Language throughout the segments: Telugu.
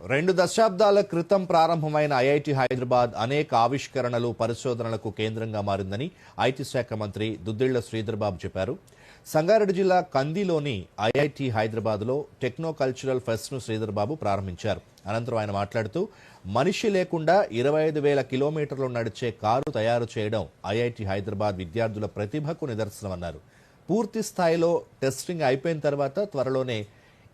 రెండు దశాబ్దాల క్రితం ప్రారంభమైన ఐఐటి హైదరాబాద్ అనేక ఆవిష్కరణలు పరిశోధనలకు కేంద్రంగా మారిందని ఐటీ శాఖ మంత్రి దుద్దిళ్ళ శ్రీధర్బాబు చెప్పారు. సంగారెడ్డి జిల్లా కందిలోని ఐఐటి హైదరాబాద్లో టెక్నో కల్చరల్ ఫెస్ట్ను శ్రీధర్బాబు ప్రారంభించారు. అనంతరం ఆయన మాట్లాడుతూ మనిషి లేకుండా ఇరవై ఐదు వేల కిలోమీటర్లు నడిచే కారు తయారు చేయడం ఐఐటి హైదరాబాద్ విద్యార్థుల ప్రతిభకు నిదర్శనమన్నారు. పూర్తి స్థాయిలో టెస్టింగ్ అయిపోయిన తర్వాత త్వరలోనే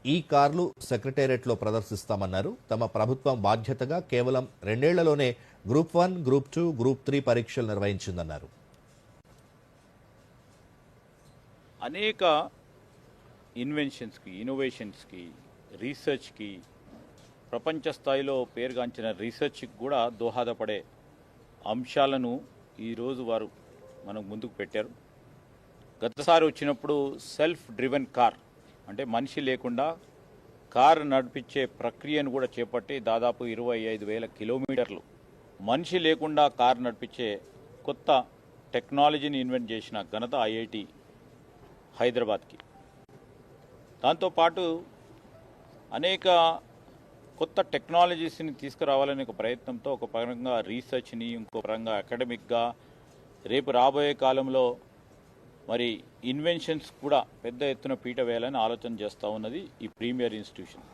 ఈ కార్లు సెక్రటేరియట్లో ప్రదర్శిస్తామన్నారు. తమ ప్రభుత్వం బాధ్యతగా కేవలం రెండేళ్ళలోనే group one group two group three పరీక్షలు నిర్వహించిందన్నారు. అనేక ఇన్వెన్షన్స్కి ఇన్నోవేషన్స్కి రీసెర్చ్కి ప్రపంచ స్థాయిలో పేరుగాంచిన రీసెర్చ్కి కూడా దోహదపడే అంశాలను ఈరోజు వారు మనకు ముందుకు పెట్టారు. గతసారి వచ్చినప్పుడు సెల్ఫ్ డ్రివెన్ కార్ అంటే మనిషి లేకుండా కారు నడిపించే ప్రక్రియను కూడా చేపట్టి దాదాపు ఇరవై ఐదు వేల కిలోమీటర్లు. మనిషి లేకుండా కారు నడిపించే కొత్త టెక్నాలజీని ఇన్వెంట్ చేసిన ఘనత ఐఐటి హైదరాబాద్కి. దాంతోపాటు అనేక కొత్త టెక్నాలజీస్ని తీసుకురావాలనే ఒక ప్రయత్నంతో ఒక పరంగా రీసెర్చ్ని ఇంకో పరంగా అకాడమిక్గా రేపు రాబోయే కాలంలో మరి ఇన్వెన్షన్స్ కూడా పెద్ద ఎత్తున పీట వేయాలని ఆలోచన చేస్తూ ఉన్నది ఈ ప్రీమియర్ ఇన్స్టిట్యూషన్